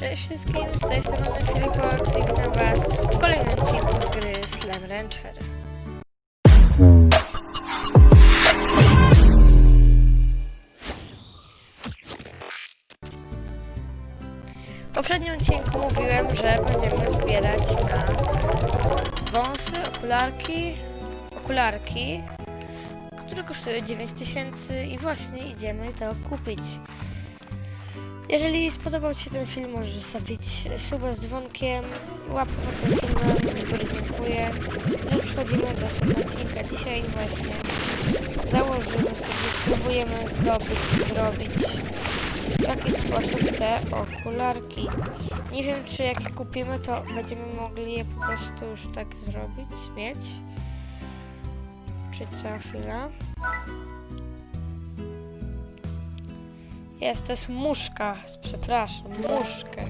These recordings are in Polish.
Cześć wszystkim, z tej strony Filipox i witam was w kolejnym odcinku z gry Slam Rancher. W poprzednim odcinku mówiłem, że będziemy zbierać na wąsy, okularki, okularki, które kosztują 9000 i właśnie idziemy to kupić. Jeżeli spodobał Ci się ten film, możesz zostawić suba z dzwonkiem, łapkę pod tym filmem, z góry dziękuję. Teraz przechodzimy do sedna odcinka. Dzisiaj właśnie założymy sobie, spróbujemy zdobyć, zrobić w jaki sposób te okularki. Nie wiem, czy jak je kupimy, to będziemy mogli je po prostu już tak zrobić, mieć. Czy co chwila? Jest, to jest muszka. Przepraszam, muszkę.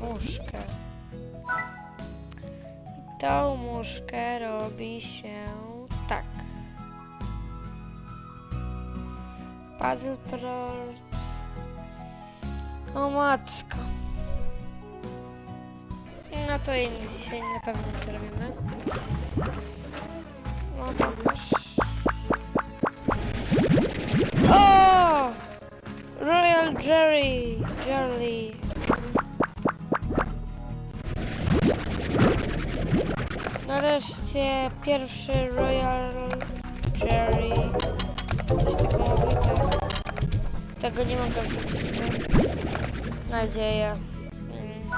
Muszkę. I tą muszkę robi się tak. Paddle Port. O matko. No to jej nic dzisiaj na pewno zrobimy. No pokaż. O! Jerry! Jelly! Nareszcie pierwszy Royal Jerry. Coś takiego mówi, tak. Tego nie mogę wrzucić, tak? Nadzieja. Mm.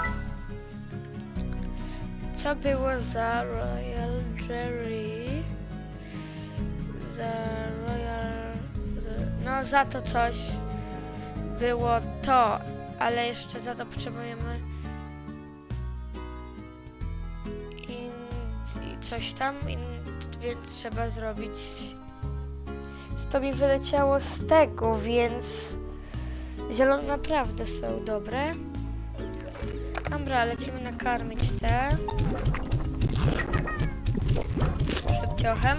Co było za Royal Jerry? Za Royal... No za to coś było to, ale jeszcze za to potrzebujemy in, coś tam, więc trzeba zrobić. To mi wyleciało z tego, więc zielone naprawdę są dobre. Dobra, lecimy nakarmić te. Szybciochem.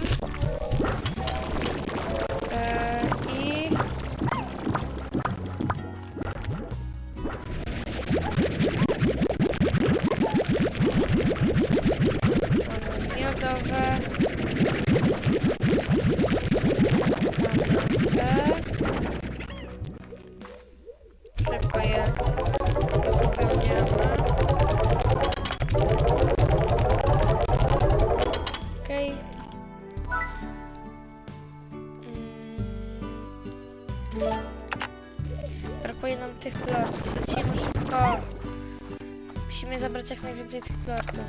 Brakuje nam tych plortów. Lecimy szybko. Musimy zabrać jak najwięcej tych plortów.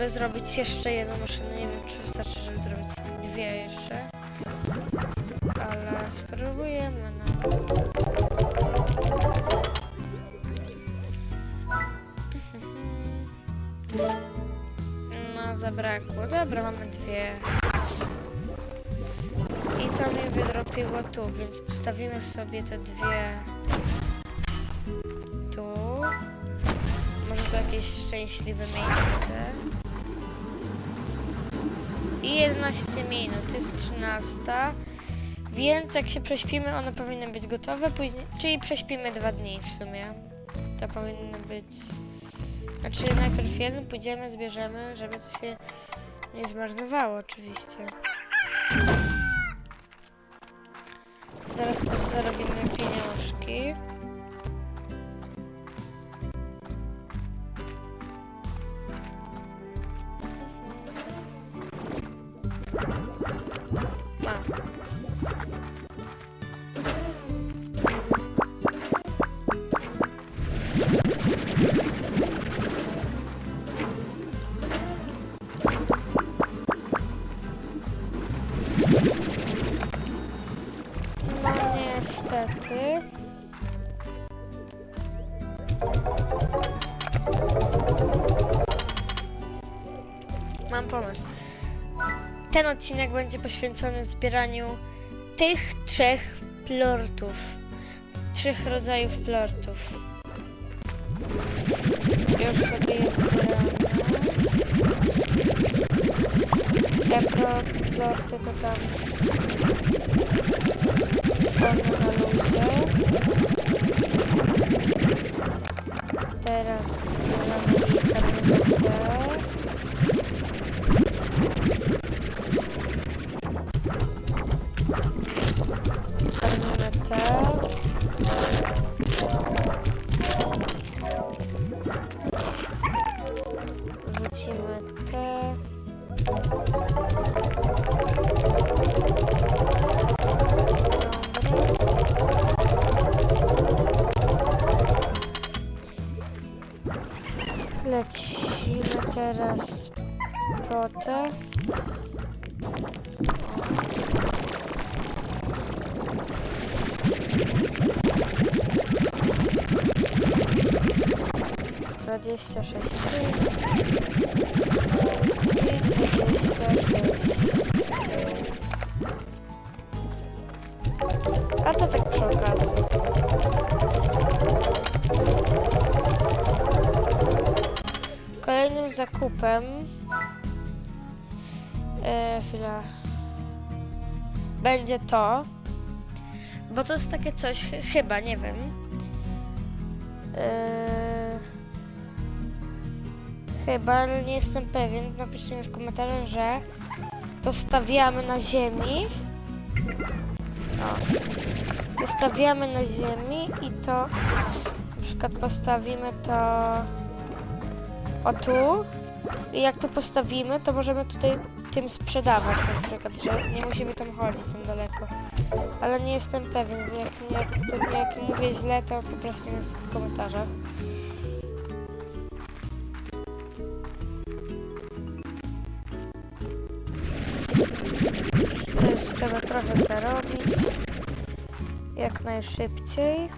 By zrobić jeszcze jedną maszynę, nie wiem czy wystarczy, żeby zrobić dwie jeszcze. Ale spróbujemy no. No zabrakło. Dobra, mamy dwie. I to mi wydropiło tu, więc ustawimy sobie te dwie tu. Może to jakieś szczęśliwe miejsce. I 11 minut, jest 13. Więc jak się prześpimy, one powinny być gotowe, później, czyli prześpimy dwa dni w sumie. To powinny być... Znaczy najpierw jeden, pójdziemy, zbierzemy, żeby się nie zmarnowało oczywiście. Zaraz też zarobimy pieniążki. Pomysł. Ten odcinek będzie poświęcony zbieraniu tych trzech plortów. Trzech rodzajów plortów. Już sobie je zbieramy. Te pro- plorty to tam spawny na luzie. Teraz karminetę. 자 26 A to tak przy okazji. Kolejnym zakupem... E, chwila. Będzie to. Bo to jest takie coś, chyba, nie wiem. E, chyba, ale nie jestem pewien. Napiszcie mi w komentarzu, że to stawiamy na ziemi. O. To stawiamy na ziemi i to na przykład postawimy to o tu i jak to postawimy, to możemy tutaj tym sprzedawać na przykład, że nie musimy tam chodzić tam daleko. Ale nie jestem pewien, jak, jak, jak mówię źle, to poprawcie mnie w komentarzach. Trochę zarobić. Jak najszybciej.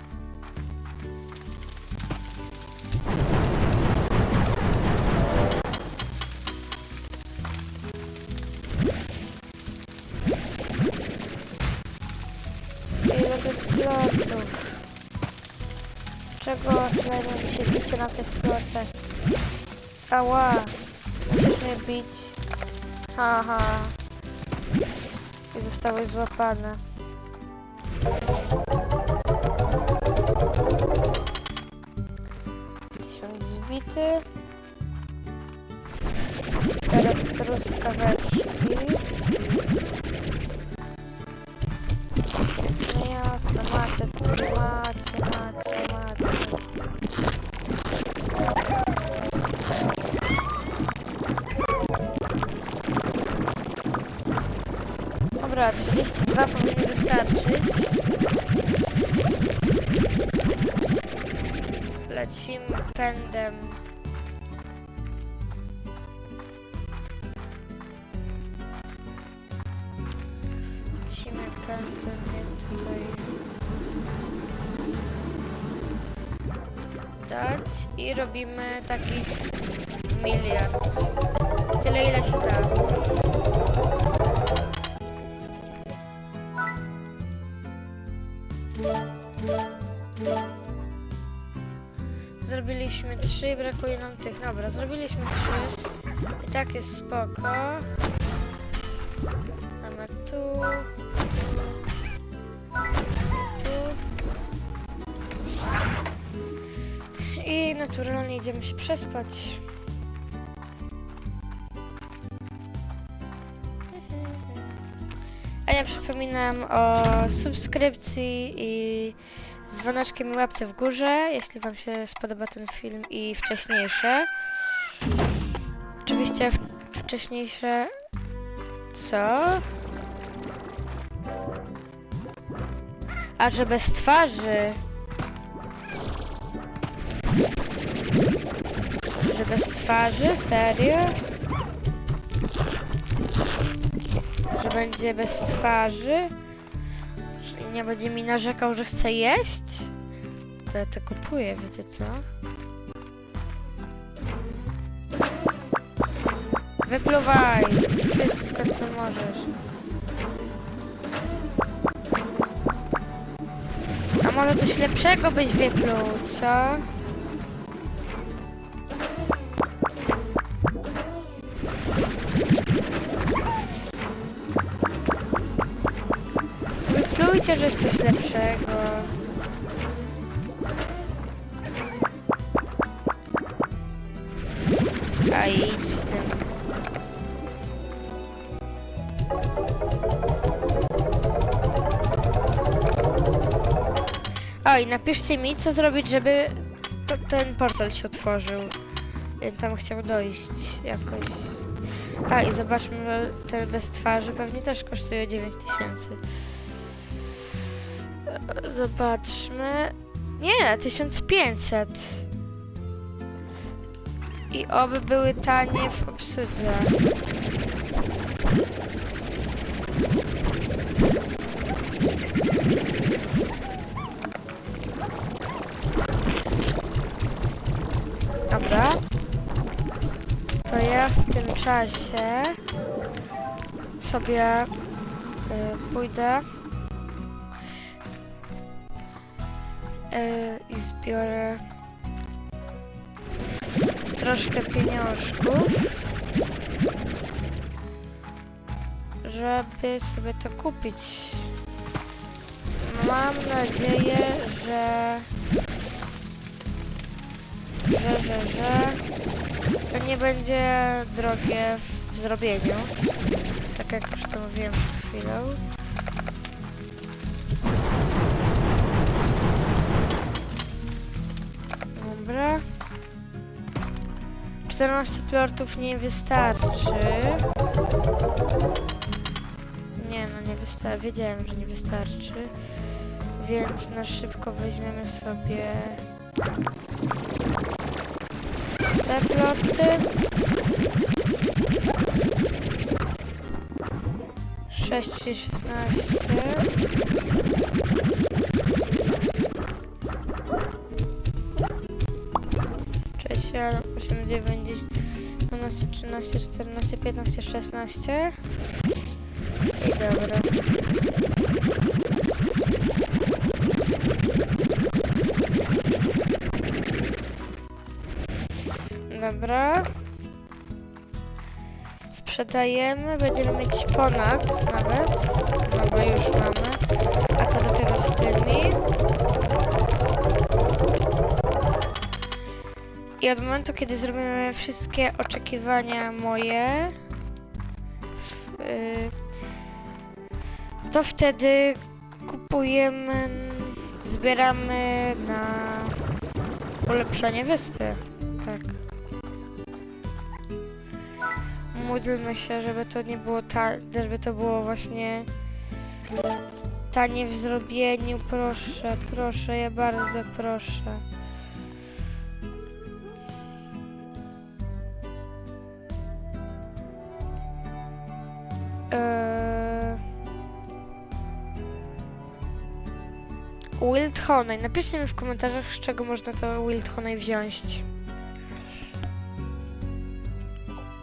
Czego tyle nie siedzicie na tych plotach? Ała! Musisz mnie bić. Haha. I zostałeś złapane. Tysiąc zbity. Teraz truskaweczki. No jasne, macie, macie, macie, macie. Dobra, 32 powinny wystarczyć. Lecimy pędem. Lecimy pędem, nie tutaj dać i robimy takich miliard. Tyle ile się da. Brakuje nam tych. Dobra, zrobiliśmy trzy. I tak jest spoko. Mamy tu. Tu. I naturalnie idziemy się przespać. A ja przypominam o subskrypcji i dzwoneczkiem i łapce w górze, jeśli Wam się spodoba ten film i wcześniejsze. Oczywiście wcześniejsze... Co? A że bez twarzy. Że bez twarzy? Serio? Że będzie bez twarzy? Że nie będzie mi narzekał, że chce jeść? To ja to kupuję, wiecie co? Wypluwaj! Wszystko co możesz. A może coś lepszego byś wypluł, co? Że jest coś lepszego. A idź z tym. O, i napiszcie mi, co zrobić, żeby to, ten portal się otworzył. Tam chciał dojść jakoś. A, i zobaczmy, ten bez twarzy pewnie też kosztuje 9000. E, Zobaczmy. Nie, 1500. I oby były tanie w obsłudze. Dobra. To ja w tym czasie sobie y, pójdę i zbiorę troszkę pieniążków, żeby sobie to kupić. Mam nadzieję, że że, że, że to nie będzie drogie w zrobieniu. Tak jak już to mówiłem przed chwilą. 14 plortów nie wystarczy. Nie, no nie wystarczy. Wiedziałem, że nie wystarczy. Więc na szybko weźmiemy sobie te ploty. 6 czy 16. 9, 10, 12, 13, 14, 15, 16. I dobra. Dobra. Sprzedajemy, będziemy mieć ponad nawet. Dobra, już mamy. A co dopiero z tymi? I od momentu, kiedy zrobimy wszystkie oczekiwania moje, yy, to wtedy kupujemy, zbieramy na ulepszenie wyspy. Tak. Módlmy się, żeby to nie było ta, żeby to było właśnie tanie w zrobieniu. Proszę, proszę, ja bardzo proszę. Wild Honey. Napiszcie mi w komentarzach, z czego można to Wild Honey wziąć.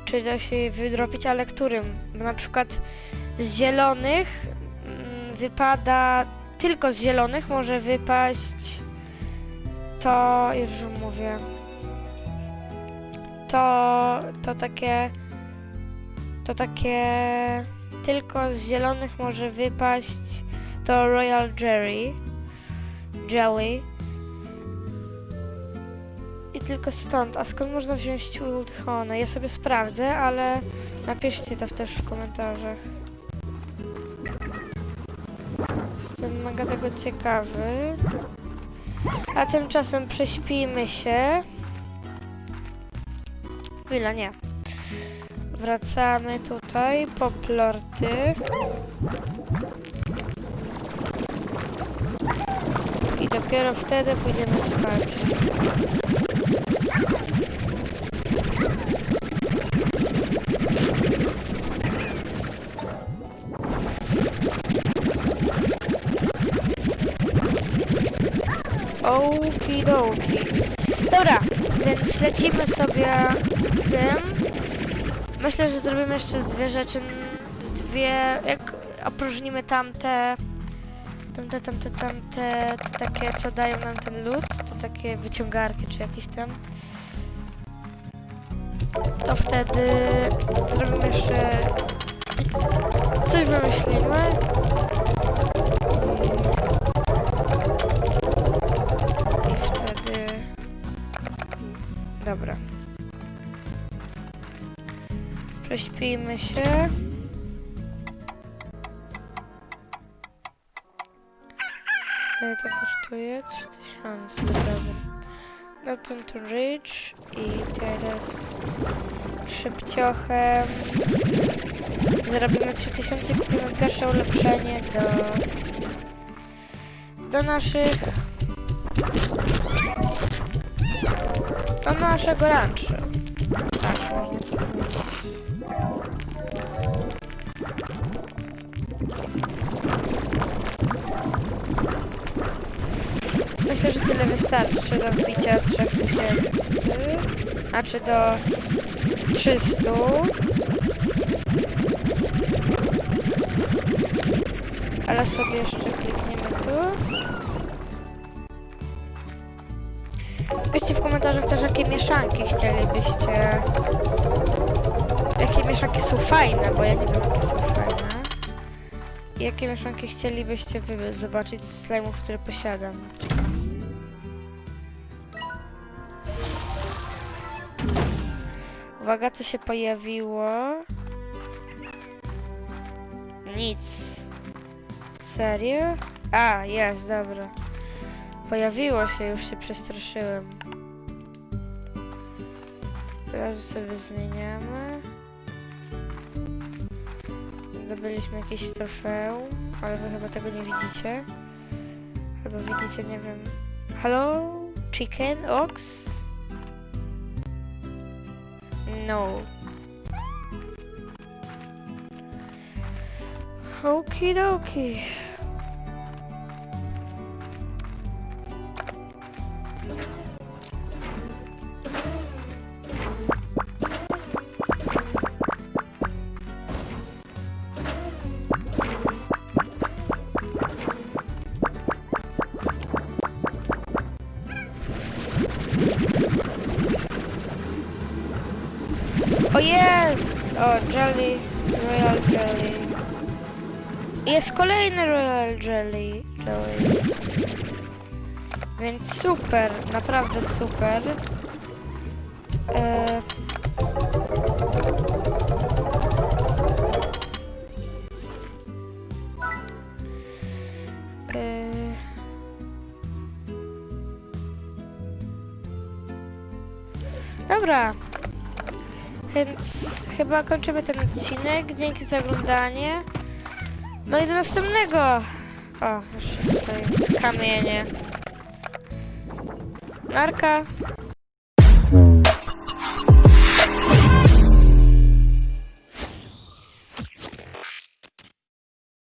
Czy da się wydropić, ale którym? Bo na przykład z zielonych mm, wypada... Tylko z zielonych może wypaść to... Już mówię. To... To takie... To takie... Tylko z zielonych może wypaść to Royal Jerry. Jelly. I tylko stąd. A skąd można wziąć Wild Honey? Ja sobie sprawdzę, ale napiszcie to też w komentarzach. Jestem mega tego ciekawy. A tymczasem prześpijmy się. Chwila, nie. Wracamy tutaj po plorty. Dopiero wtedy pójdziemy spać. Okidoki. Dobra, więc lecimy sobie z tym. Myślę, że zrobimy jeszcze dwie rzeczy. Dwie, jak opróżnimy tamte, tamte, tamte, tamte, te takie, co dają nam ten lód, to takie wyciągarki czy jakieś tam. To wtedy zrobimy jeszcze coś wymyślimy. I wtedy... Dobra. Prześpijmy się. To kosztuje? 3000, dobra. Nothing to reach i teraz szybciochem zarobimy 3000 kupimy pierwsze ulepszenie do do naszych do naszego ranchu. Tak, można Myślę, że tyle wystarczy do wbicia 3000, a czy do 300. Ale sobie jeszcze klikniemy tu. Piszcie w komentarzach też, jakie mieszanki chcielibyście. Jakie mieszanki są fajne, bo ja nie wiem, jakie są fajne. Jakie mieszanki chcielibyście wy zobaczyć z slime'ów, które posiadam. Uwaga, co się pojawiło? Nic. Serio? A, jest, dobra. Pojawiło się, już się przestraszyłem. Teraz sobie zmieniamy. Zdobyliśmy jakieś trofeum, ale wy chyba tego nie widzicie. Albo widzicie, nie wiem. Hello? Chicken? Ox? No. Okidoki. O Jelly, Royal Jelly. Jest kolejny Royal Jelly. Jelly. Więc super, naprawdę super. E... E... Dobra. Więc chyba kończymy ten odcinek. Dzięki za oglądanie. No i do następnego. O, jeszcze tutaj kamienie. Narka.